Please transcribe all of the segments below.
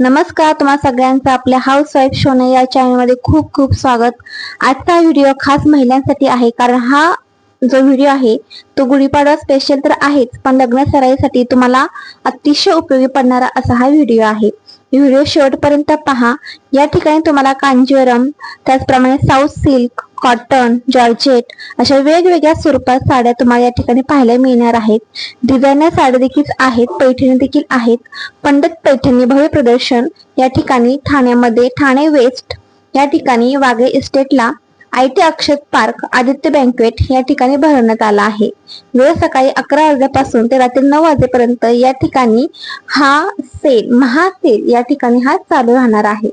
नमस्कार तुम्हा सगळ्यांचं आपल्या हाऊस वाईफ शोने या चॅनलमध्ये खूप खूप स्वागत. आजचा व्हिडिओ खास महिलांसाठी आहे कारण हा जो व्हिडिओ आहे तो गुढीपाडवा स्पेशल तर आहेच पण लग्न सराईसाठी तुम्हाला अतिशय उपयोगी पडणारा असा हा व्हिडिओ आहे. व्हिडिओ शेवटपर्यंत पहा. या ठिकाणी तुम्हाला कांजीवरम त्याचप्रमाणे साऊथ सिल्क कॉटन जॉर्जेट अशा वेगवेगळ्या स्वरूपात साड्या तुम्हाला या ठिकाणी पाहायला मिळणार आहेत. डिझायनर साड्या देखील आहेत पैठणी देखील आहेत. पंडित पैठणी भव्य प्रदर्शन या ठिकाणी ठाण्यामध्ये ठाणे वेस्ट या ठिकाणी वाघे इस्टेटला I T Akshat park Aditya banquet या ठिकाणी भरवण्यात आला आहे. वेळ सकाळी अकरा वाजल्यापासून ते रात्री नऊ वाजेपर्यंत या ठिकाणी हा सेल महासेल या ठिकाणी हा चालू राहणार आहे.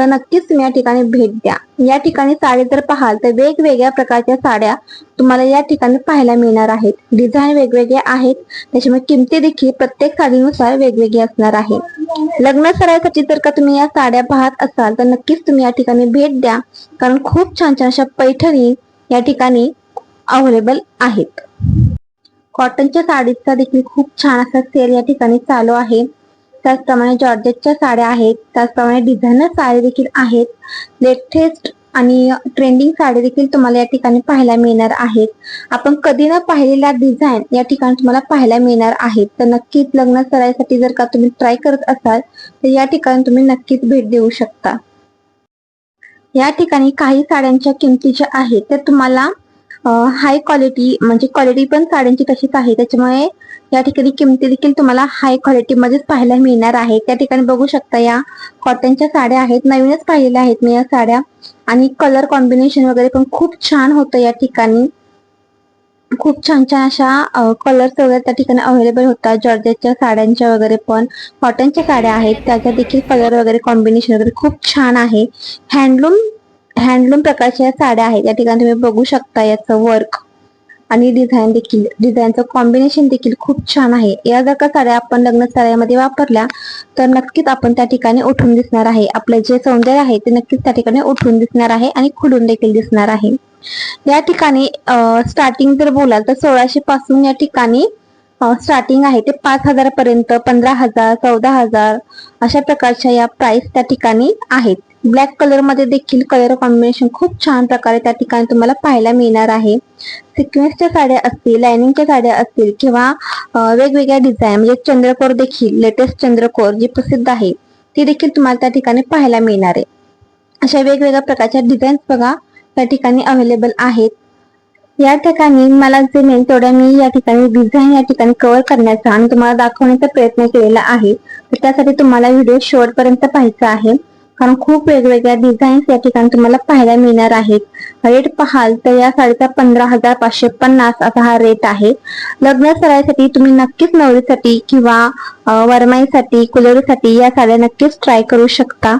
तर नक्कीच तुम्ही या ठिकाणी भेट द्या. या ठिकाणी साडी जर पाहाल तर वेगवेगळ्या प्रकारच्या साड्या तुम्हाला या ठिकाणी पाहायला मिळणार आहेत. डिझाईन वेगवेगळ्या आहेत. त्याच्यामुळे किमती देखील प्रत्येक साडीनुसार वेगवेगळी असणार आहे. लग्न सरायसाठी जर का तुम्ही या साड्या पाहत असाल तर नक्कीच तुम्ही या ठिकाणी भेट द्या. कारण खूप छान छान अशा पैठणी या ठिकाणी अवेलेबल आहेत. कॉटनच्या साडीचा देखील खूप छान असा सेल या ठिकाणी चालू आहे. त्याचप्रमाणे जॉर्जेटच्या साड्या आहेत त्याचप्रमाणे डिझायनर साड्या देखील आहेत. लेटेस्ट आणि ट्रेंडिंग साडी देखील तुम्हाला या ठिकाणी पाहायला मिळणार आहेत. आपण कधी न पाहिलेल्या डिझाईन या ठिकाणी तुम्हाला पाहायला मिळणार आहेत. तर नक्कीच लग्न सरायसाठी जर का तुम्ही ट्राय करत असाल तर या ठिकाणी तुम्ही नक्कीच भेट देऊ शकता. या ठिकाणी काही साड्यांच्या किमती ज्या आहेत त्या तुम्हाला हाय क्वालिटी म्हणजे क्वालिटी पण साड्यांची तशीच आहे. त्याच्यामुळे या ठिकाणी किमती देखील तुम्हाला हाय क्वालिटीमध्येच पाहायला मिळणार आहे. त्या ठिकाणी बघू शकता या कॉटनच्या साड्या आहेत. नवीनच पाहिलेल्या आहेत मी या साड्या. आणि कलर कॉम्बिनेशन वगैरे पण खूप छान होतं या ठिकाणी. खूप छान छान अशा कलर्स वगैरे त्या ठिकाणी अवेलेबल होतात. जॉर्जेटच्या साड्यांच्या वगैरे पण कॉटनच्या साड्या आहेत. त्याच्या देखील कलर वगैरे कॉम्बिनेशन वगैरे खूप छान आहे. हँडलूम हँडलूम प्रकारच्या या साड्या आहेत. या ठिकाणी तुम्ही बघू शकता याचं वर्क आणि डिझाईन देखील. डिझाईनचं कॉम्बिनेशन देखील खूप छान आहे. या जर का साड्या आपण लग्न साड्यामध्ये वापरल्या तर नक्कीच आपण त्या ठिकाणी उठून दिसणार आहे. आपलं जे सौंदर्य आहे ते नक्कीच त्या ठिकाणी उठून दिसणार आहे आणि खुलून देखील दिसणार आहे. या ठिकाणी स्टार्टिंग जर बोलाल तर सोळाशे पासून या ठिकाणी स्टार्टिंग आहे ते पाच हजारापर्यंत पंधरा हजार चौदा हजार अशा प्रकारच्या या प्राइस त्या ठिकाणी आहेत. ब्लॅक कलरमध्ये देखील कलर कॉम्बिनेशन खूप छान प्रकारे त्या ठिकाणी तुम्हाला पाहायला मिळणार आहे. सिक्वेन्सच्या साड्या असतील लायनिंगच्या साड्या असतील किंवा वेगवेगळ्या डिझाईन म्हणजे चंद्रकोर देखील लेटेस्ट चंद्रकोर जी प्रसिद्ध आहे ती देखील तुम्हाला त्या ठिकाणी पाहायला मिळणार आहे. अशा वेगवेगळ्या प्रकारच्या डिझाईन्स बघा त्या ठिकाणी अवेलेबल आहेत. या ठिकाणी मला जे तेवढ्या मी या ठिकाणी डिझाईन या ठिकाणी कव्हर करण्याचा आणि तुम्हाला दाखवण्याचा प्रयत्न केलेला आहे तर त्यासाठी तुम्हाला व्हिडिओ शेवटपर्यंत पाहायचा आहे. कारण खूप वेगवेगळ्या डिझाईन्स या ठिकाणी तुम्हाला पाहायला मिळणार आहेत. रेट पाहाल तर या साडीचा पंधरा हजार पाचशे पन्नास असा हा रेट आहे. लग्न सराईसाठी तुम्ही नक्कीच नवरीसाठी किंवा वरमाईसाठी कुलरीसाठी या साड्या नक्कीच ट्राय करू शकता.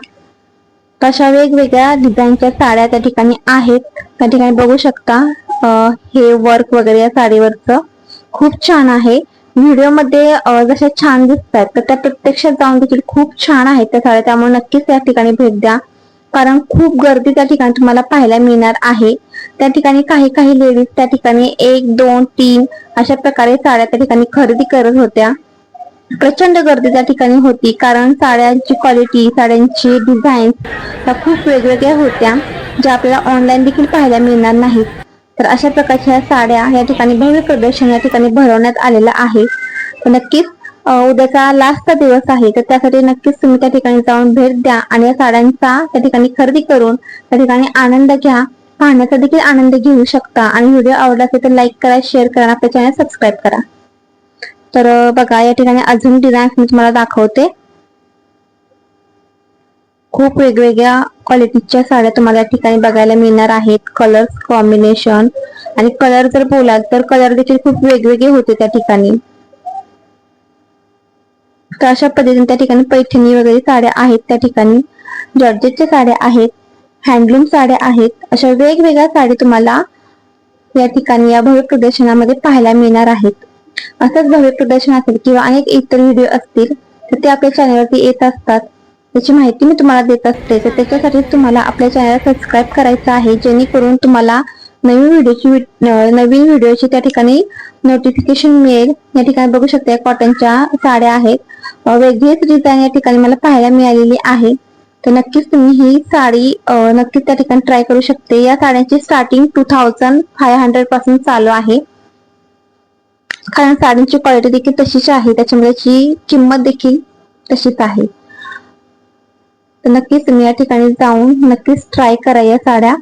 तशा वेगवेगळ्या डिझाईनच्या साड्या त्या ठिकाणी आहेत. त्या ठिकाणी बघू शकता. हे वर्क वगैरे या साडीवरचं खूप छान आहे. व्हिडिओमध्ये जशा छान दिसतात तर त्या प्रत्यक्षात जाऊन देखील खूप छान आहेत त्या साड्या. त्यामुळे नक्कीच त्या ठिकाणी भेट द्या. कारण खूप गर्दी त्या ठिकाणी तुम्हाला पाहायला मिळणार आहे. त्या ठिकाणी काही काही लेडीज त्या ठिकाणी एक दोन तीन अशा प्रकारे साड्या त्या ठिकाणी खरेदी करत होत्या. प्रचंड गर्दी त्या ठिकाणी होती. कारण साड्यांची क्वालिटी साड्यांची डिझाईन त्या खूप वेगवेगळ्या होत्या ज्या आपल्याला ऑनलाईन देखील पाहायला मिळणार नाहीत. तर अशा प्रकारच्या साड्या या ठिकाणी भव्य प्रदर्शन या ठिकाणी भरवण्यात आलेलं आहे. तर नक्कीच उद्याचा लास्टचा दिवस आहे. तर त्यासाठी नक्कीच तुम्ही त्या ठिकाणी जाऊन भेट द्या आणि या साड्यांचा त्या ठिकाणी खरेदी करून त्या ठिकाणी आनंद घ्या. पाहण्याचा देखील आनंद घेऊ शकता. आणि व्हिडिओ आवडला असेल तर लाईक करा शेअर करा आपल्या चॅनल सबस्क्राईब करा. तर बघा या ठिकाणी अजून डिझाईन्स मी तुम्हाला दाखवते. खूप वेगवेगळ्या क्वालिटीच्या साड्या तुम्हाला ठिकाणी बघायला मिळणार आहेत. कलर कॉम्बिनेशन आणि कलर जर बोलाल तर कलर देखील खूप वेगवेगळे होते त्या ठिकाणी. तर अशा पद्धतीने त्या ठिकाणी पैठणी वगैरे साड्या आहेत त्या ठिकाणी. जॉर्जेटच्या साड्या आहेत हँडलूम साड्या आहेत. अशा वेगवेगळ्या साड्या तुम्हाला या ठिकाणी या भव्य प्रदर्शनामध्ये पाहायला मिळणार आहेत. असंच भव्य प्रदर्शन असेल किंवा अनेक इतर व्हिडिओ असतील तर ते आपल्या चॅनलवरती येत असतात. त्याची माहिती मी तुम्हाला देत असते. तर त्याच्यासाठी तुम्हाला आपल्या चॅनल सबस्क्राईब करायचं आहे. जेणेकरून तुम्हाला नवीन व्हिडिओची नवीन व्हिडिओची त्या ठिकाणी नोटिफिकेशन मिळेल. या ठिकाणी बघू शकता कॉटनच्या साड्या आहेत. वेगळीच डिझाईन या ठिकाणी मला पाहायला मिळालेली आहे. तर नक्कीच तुम्ही ही साडी नक्कीच त्या ठिकाणी ट्राय करू शकते. या साड्यांची स्टार्टिंग टू थाउजंड फाय हंड्रेडपासून चालू आहे. कारण साडींची क्वालिटी देखील तशीच आहे. त्याच्यामुळे याची किंमत देखील तशीच आहे. तर नक्कीच तुम्ही या ठिकाणी जाऊन नक्कीच ट्राय करा या साड्या.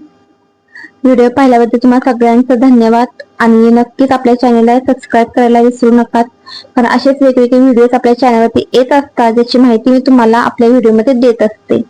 व्हिडिओ पाहिल्याबद्दल तुम्हाला सगळ्यांचं धन्यवाद आणि नक्कीच आपल्या चॅनलला सबस्क्राईब करायला विसरू नका. कारण असेच वेगवेगळे व्हिडिओज आपल्या चॅनलवरती येत असतात ज्याची माहिती मी तुम्हाला आपल्या व्हिडिओमध्ये देत असते.